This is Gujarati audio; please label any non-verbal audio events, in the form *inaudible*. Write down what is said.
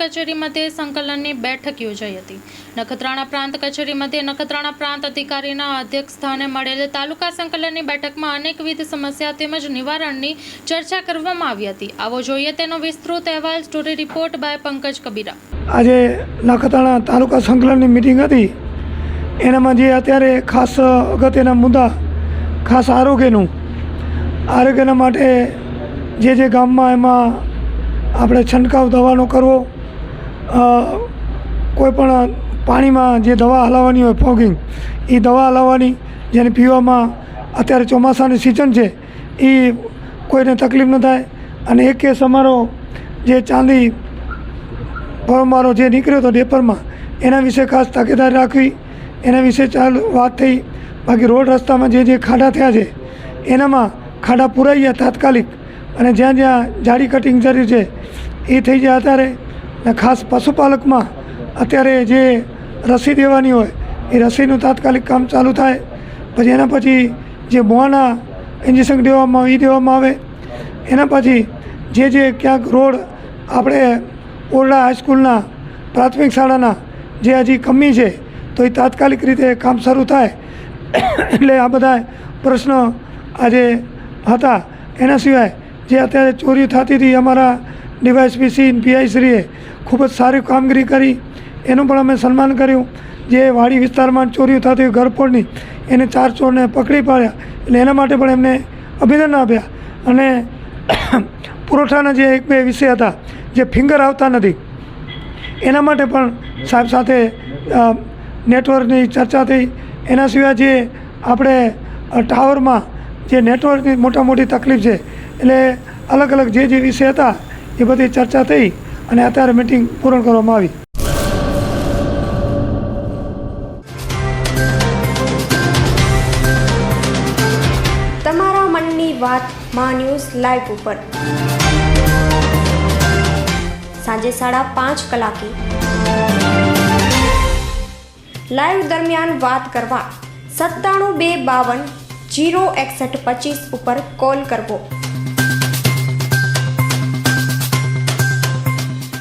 કચેરી મધ્યે સંકલનની બેઠક યોજાઈ હતી. નખત્રાણા પ્રાંત કચેરી મધ્યે નખત્રાણા પ્રાંત અધિકારીના અધ્યક્ષ સ્થાને મળેલ તાલુકા સંકલનની બેઠકમાં અનેકવિધ સમસ્યા તેમજ નિવારણની ચર્ચા કરવામાં આવી હતી. આવો જોઈએ તેનો વિસ્તૃત અહેવાલ story report by Pankaj Kabira. આજે નખત્રાણા તાલુકા સંકલનની મિટિંગ હતી. એનામાં જે અત્યારે ખાસ અગત્યના મુદ્દા, ખાસ આરોગ્યનું, આરોગ્યના માટે જે જે ગામમાં એમાં આપણે છંટકાવ દવાનો કરવો કોઈ પણ પાણીમાં જે દવા હલાવવાની હોય, ફોગિંગ એ દવા હલાવવાની, જેને પીવામાં અત્યારે ચોમાસાની સિઝન છે એ કોઈને તકલીફ ન થાય. અને એક કેસ અમારો જે ચાંદી ફોર્મવાળો જે નીકળ્યો હતો ડેપરમાં, એના વિશે ખાસ તકેદારી રાખવી, એના વિશે ચાલ વાત થઈ. બાકી રોડ રસ્તામાં જે જે ખાડા થયા છે, એનામાં ખાડા પુરાઈ ગયા તાત્કાલિક. અને જ્યાં જ્યાં જાડી કટિંગ જરૂર છે એ થઈ જાય અત્યારે. ને ખાસ પશુપાલકમાં અત્યારે જે રસી દેવાની હોય, એ રસીનું તાત્કાલિક કામ ચાલુ થાય. પછી એના પછી જે મોંના ઇન્જેક્શન દેવામાં એ દેવામાં આવે. એના પછી જે જે ક્યાંક રોડ આપણે ઓરડા હાઈસ્કૂલના પ્રાથમિક શાળાના જે હજી કમી છે, તો એ તાત્કાલિક રીતે કામ શરૂ થાય. એટલે આ બધા પ્રશ્નો આજે હતા. એના સિવાય જે અત્યારે ચોરી થતી હતી અમારા ડીવાયસપી સી પીઆઈશ્રીએ ખૂબ જ સારી કામગીરી કરી. એનું પણ અમે સન્માન કર્યું. જે વાડી વિસ્તારમાં ચોરીઓ થતી હોય ઘરફોડની, એને ચાર ચોરને પકડી પાડ્યા એટલે એના માટે પણ એમને અભિનંદન આપ્યા. અને *coughs* પુરવઠાના જે એક બે વિષય હતા, જે ફિંગર આવતા નથી, એના માટે પણ સાહેબ સાથે નેટવર્કની ચર્ચા થઈ. એના સિવાય જે આપણે ટાવરમાં જે નેટવર્કની મોટા મોટી તકલીફ છે એટલે અલગ અલગ જે જે વિષય હતા, એ બધી ચર્ચા થઈ અને અત્યારે મિટિંગ પૂર્ણ કરવામાં આવી. તમારા મનની વાત મા ન્યૂઝ લાઈવ ઉપર. સાંજે સાડા પાંચ કલાકે. લાઈવ દરમિયાન વાત કરવા, સત્તાણું બે બાવન જીરો એકસઠ પચીસ ઉપર કોલ કરવો.